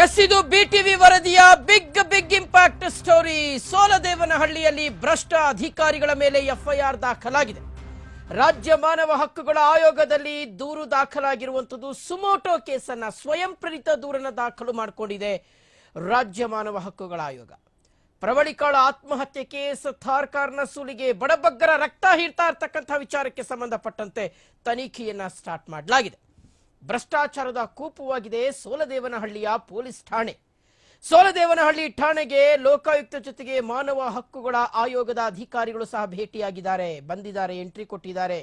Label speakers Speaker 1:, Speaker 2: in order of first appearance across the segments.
Speaker 1: S ಇದು BTV ವರದಿಯ big big impact story ಸೋಲದೇವನಹಳ್ಳಿಯಲ್ಲಿ ಭ್ರಷ್ಟ ಅಧಿಕಾರಿಗಳ ಮೇಲೆ ಎಫ್ಐಆರ್ ದಾಖಲಾಗಿದೆ. ರಾಜ್ಯ ಮಾನವ ಹಕ್ಕುಗಳ ಆಯೋಗದಲ್ಲಿ ದೂರು ದಾಖಲಾಗಿರುವಂತದ್ದು ಸುಮೋಟೋ ಕೇಸನ್ನ ಸ್ವಯಂ ಪ್ರೇರಿತ ದೂರನ್ನ ದಾಖಲು ಮಾಡಿಕೊಂಡಿದೆ ರಾಜ್ಯ ಮಾನವ ಹಕ್ಕುಗಳ ಆಯೋಗ. ಪ್ರವಳಿಕಾಳ ಆತ್ಮಹತ್ಯೆ ಕೇಸ್ ಥಾರ್ಕಾರ್ನ ಸುಲಿಗೆ ಬಡಬಗ್ಗರ ರಕ್ತ ಹೀರ್ತಾ ಇರ್ತಕ್ಕಂಥ ವಿಚಾರಕ್ಕೆ ಸಂಬಂಧಪಟ್ಟಂತೆ ತನಿಖೆಯನ್ನ ಸ್ಟಾರ್ಟ್ ಮಾಡಲಾಗಿದೆ. ಭ್ರಷ್ಟಾಚಾರದ ಕೂಪವಾಗಿದೆ ಸೋಲದೇವನಹಳ್ಳಿಯ ಪೊಲೀಸ್ ಠಾಣೆ. ಸೋಲದೇವನಹಳ್ಳಿ ಠಾಣೆಗೆ ಲೋಕಾಯುಕ್ತ ಜೊತೆಗೆ ಮಾನವ ಹಕ್ಕುಗಳ ಆಯೋಗದ ಅಧಿಕಾರಿಗಳು ಸಹ ಭೇಟಿಯಾಗಿದ್ದಾರೆ. ಬಂದಿದ್ದಾರೆ, ಎಂಟ್ರಿ ಕೊಟ್ಟಿದ್ದಾರೆ.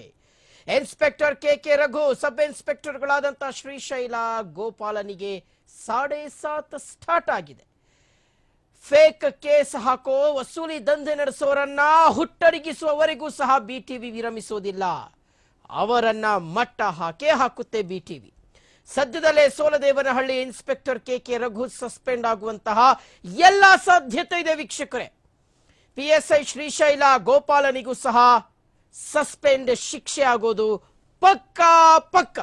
Speaker 1: Inspector K K Raghu, sub ಇನ್ಸ್ಪೆಕ್ಟರ್ಗಳಾದಂತಹ Srishaila ಗೋಪಾಲನಿಗೆ ಸಾಡೆ ಸಾತ್ ಸ್ಟಾರ್ಟ್ ಆಗಿದೆ. ಫೇಕ್ ಕೇಸ್ ಹಾಕೋ, ವಸೂಲಿ ದಂಧೆ ನಡೆಸೋರನ್ನ ಹುಟ್ಟಡಗಿಸುವವರೆಗೂ ಸಹ ಬಿಟಿವಿ ವಿರಮಿಸುವುದಿಲ್ಲ ಅವರನ್ನ ಮಟ್ಟ ಹಾಕೇ ಹಾಕುತ್ತೆ ಬಿಟಿವಿ. ಸದ್ಯದಲ್ಲೇ Soladevanahalli inspector K K Raghu suspend ಆಗುವಂತಹ ಎಲ್ಲ ಸಾಧ್ಯತೆ ಇದೆ ವೀಕ್ಷಕರೇ. ಪಿಎಸ್ಐ ಶ್ರೀಶೈಲ ಗೋಪಾಲನಿಗೂ ಸಹ ಸಸ್ಪೆಂಡ್ ಶಿಕ್ಷೆ ಆಗೋದು ಪಕ್ಕಾ ಪಕ್ಕ.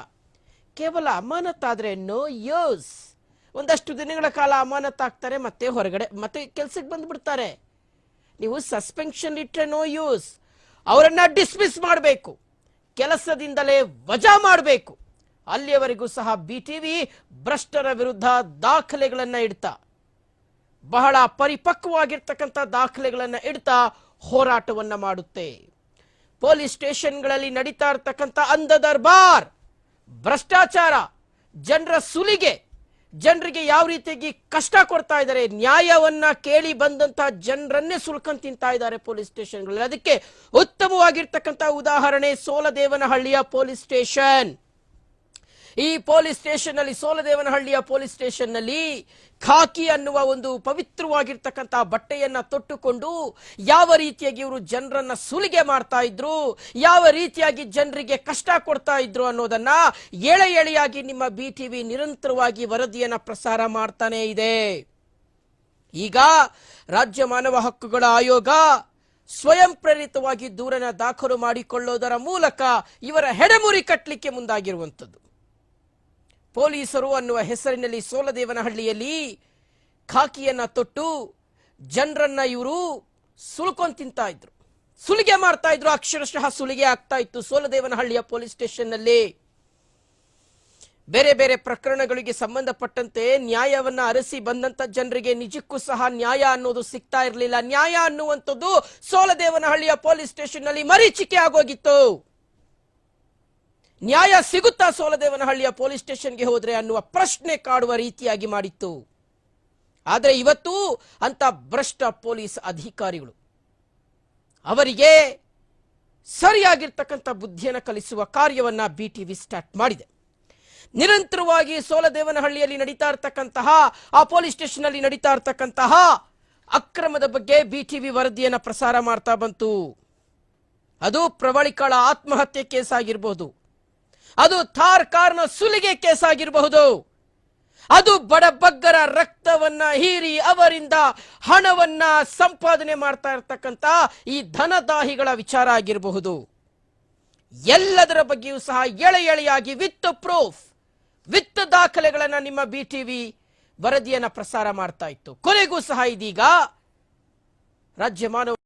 Speaker 1: ಕೇವಲ ಅಮಾನತಾದ್ರೆ ನೋ ಯೂಸ್. ಒಂದಷ್ಟು ದಿನಗಳ ಕಾಲ ಅಮಾನತಾಗ್ತಾರೆ ಮತ್ತೆ ಹೊರಗಡೆ, ಮತ್ತೆ ಕೆಲ್ಸಕ್ಕೆ ಬಂದ್ಬಿಡ್ತಾರೆ. ನೀವು ಸಸ್ಪೆನ್ಷನ್ ಇಟ್ಟರೆ ನೋ ಯೂಸ್. ಅವರನ್ನ ಡಿಸ್ಮಿಸ್ ಮಾಡಬೇಕು. ಕೆಲಸದಿಂದಲೇ ವಜಾ ಮಾಡಬೇಕು. ಅಲ್ಲಿಯವರೆಗೂ ಸಹ ಬಿ ಟಿ ವಿ ಭ್ರಷ್ಟರ ವಿರುದ್ಧ ದಾಖಲೆಗಳನ್ನು ಇಡ್ತಾ, ಬಹಳ ಪರಿಪಕ್ವವಾಗಿರ್ತಕ್ಕಂಥ ದಾಖಲೆಗಳನ್ನು ಇಡ್ತಾ ಹೋರಾಟವನ್ನು ಮಾಡುತ್ತೆ. ಪೊಲೀಸ್ ಸ್ಟೇಷನ್ಗಳಲ್ಲಿ ನಡೀತಾ ಇರ್ತಕ್ಕಂಥ ಅಂಧ ದರ್ಬಾರ್, ಭ್ರಷ್ಟಾಚಾರ, ಜನರ ಸುಲಿಗೆ ಜನರಿಗೆ ಯಾವ ರೀತಿಯಾಗಿ ಕಷ್ಟ ಕೊಡ್ತಾ ಇದ್ದಾರೆ, ನ್ಯಾಯವನ್ನ ಕೇಳಿ ಬಂದಂತಹ ಜನರನ್ನೇ ಸುಲ್ಕೊಂಡ್ ತಿಂತಾ ಇದ್ದಾರೆ ಪೊಲೀಸ್ ಸ್ಟೇಷನ್ಗಳಲ್ಲಿ. ಅದಕ್ಕೆ ಉತ್ತಮವಾಗಿರ್ತಕ್ಕಂಥ ಉದಾಹರಣೆ ಸೋಲದೇವನಹಳ್ಳಿಯ ಪೊಲೀಸ್ ಸ್ಟೇಷನ್. ಈ ಪೊಲೀಸ್ ಸ್ಟೇಷನ್ನಲ್ಲಿ ಸೋಲದೇವನಹಳ್ಳಿಯ ಪೊಲೀಸ್ ಸ್ಟೇಷನ್ನಲ್ಲಿ ಖಾಕಿ ಅನ್ನುವ ಒಂದು ಪವಿತ್ರವಾಗಿರ್ತಕ್ಕಂತಹ ಬಟ್ಟೆಯನ್ನ ತೊಟ್ಟುಕೊಂಡು ಯಾವ ರೀತಿಯಾಗಿ ಇವರು ಜನರನ್ನ ಸುಲಿಗೆ ಮಾಡ್ತಾ ಇದ್ರು, ಯಾವ ರೀತಿಯಾಗಿ ಜನರಿಗೆ ಕಷ್ಟ ಕೊಡ್ತಾ ಇದ್ರು ಅನ್ನೋದನ್ನ ಎಳೆ ಎಳೆಯಾಗಿ ನಿಮ್ಮ ಬಿ ಟಿವಿ ನಿರಂತರವಾಗಿ ವರದಿಯನ್ನ ಪ್ರಸಾರ ಮಾಡ್ತಾನೆ ಇದೆ. ಈಗ ರಾಜ್ಯ ಮಾನವ ಹಕ್ಕುಗಳ ಆಯೋಗ ಸ್ವಯಂ ಪ್ರೇರಿತವಾಗಿ ದೂರನ ದಾಖಲು ಮಾಡಿಕೊಳ್ಳೋದರ ಮೂಲಕ ಇವರ ಹೆಡೆಮುರಿ ಕಟ್ಟಲಿಕ್ಕೆ ಮುಂದಾಗಿರುವಂಥದ್ದು. ಪೊಲೀಸರು ಅನ್ನುವ ಹೆಸರಿನಲ್ಲಿ ಸೋಲದೇವನಹಳ್ಳಿಯಲ್ಲಿ ಖಾಕಿಯನ್ನ ತೊಟ್ಟು ಜನರನ್ನ ಇವರು ಸುಳ್ಕೊಂಡು ತಿಂತಾ ಇದ್ರು. ಸುಲಿಗೆ ಮಾಡ್ತಾ ಇದ್ರು. ಅಕ್ಷರಶಃ ಸುಲಿಗೆ ಆಗ್ತಾ ಇತ್ತು. ಸೋಲದೇವನಹಳ್ಳಿಯ ಪೊಲೀಸ್ ಸ್ಟೇಷನ್ನಲ್ಲಿ ಬೇರೆ ಬೇರೆ ಪ್ರಕರಣಗಳಿಗೆ ಸಂಬಂಧಪಟ್ಟಂತೆ ನ್ಯಾಯವನ್ನ ಅರಸಿ ಬಂದಂತ ಜನರಿಗೆ ನಿಜಕ್ಕೂ ಸಹ ನ್ಯಾಯ ಅನ್ನೋದು ಸಿಗ್ತಾ ಇರಲಿಲ್ಲ. ನ್ಯಾಯ ಅನ್ನುವಂಥದ್ದು ಸೋಲದೇವನಹಳ್ಳಿಯ ಪೊಲೀಸ್ ಸ್ಟೇಷನ್ನಲ್ಲಿ ಮರೀಚಿಕೆ ಆಗೋಗಿತ್ತು. ನ್ಯಾಯ ಸಿಗುತ್ತಾ ಸೋಲದೇವನಹಳ್ಳಿಯ ಪೊಲೀಸ್ ಸ್ಟೇಷನ್ಗೆ ಹೋದರೆ ಅನ್ನುವ ಪ್ರಶ್ನೆ ಕಾಡುವ ರೀತಿಯಾಗಿ ಮಾಡಿತ್ತು. ಆದರೆ ಇವತ್ತು ಅಂತ ಭ್ರಷ್ಟ ಪೊಲೀಸ್ ಅಧಿಕಾರಿಗಳು ಅವರಿಗೆ ಸರಿಯಾಗಿರ್ತಕ್ಕಂಥ ಬುದ್ಧಿಯನ್ನು ಕಲಿಸುವ ಕಾರ್ಯವನ್ನ ಬಿಟಿವಿ ಸ್ಟಾರ್ಟ್ ಮಾಡಿದೆ. ನಿರಂತರವಾಗಿ ಸೋಲದೇವನಹಳ್ಳಿಯಲ್ಲಿ ನಡೀತಾ ಇರತಕ್ಕಂತಹ, ಆ ಪೊಲೀಸ್ ಸ್ಟೇಷನ್ ಅಲ್ಲಿ ನಡೀತಾ ಇರ್ತಕ್ಕಂತಹ ಅಕ್ರಮದ ಬಗ್ಗೆ ಬಿಟಿವಿ ವರದಿಯನ್ನು ಪ್ರಸಾರ ಮಾಡ್ತಾ ಬಂತು. ಅದು ಪ್ರವಳಿಕಳ ಆತ್ಮಹತ್ಯೆ ಕೇಸ್ ಆಗಿರಬಹುದು ಅದು ಥಾರ್ ಕಾರ್ನ ಸುಲಿಗೆ ಕೇಸ್ ಆಗಿರಬಹುದು ಅದು ಬಡಬಗ್ಗರ ರಕ್ತವನ್ನ ಹೀರಿ ಅವರಿಂದ ಹಣವನ್ನ ಸಂಪಾದನೆ ಮಾಡ್ತಾ ಇರ್ತಕ್ಕಂಥ ಈ ಧನದಾಹಿಗಳ ವಿಚಾರ ಆಗಿರಬಹುದು. ಎಲ್ಲದರ ಬಗ್ಗೆಯೂ ಸಹ ಎಳೆ ಎಳೆಯಾಗಿ ವಿತ್ ಪ್ರೂಫ್ ವಿತ್ ದಾಖಲೆಗಳನ್ನ ನಿಮ್ಮ ಬಿ ಟಿವಿ ವರದಿಯನ್ನ ಪ್ರಸಾರ ಮಾಡ್ತಾ ಇತ್ತು. ಕೊನೆಗೂ ಸಹ ಇದೀಗ ರಾಜ್ಯ ಮಾನವ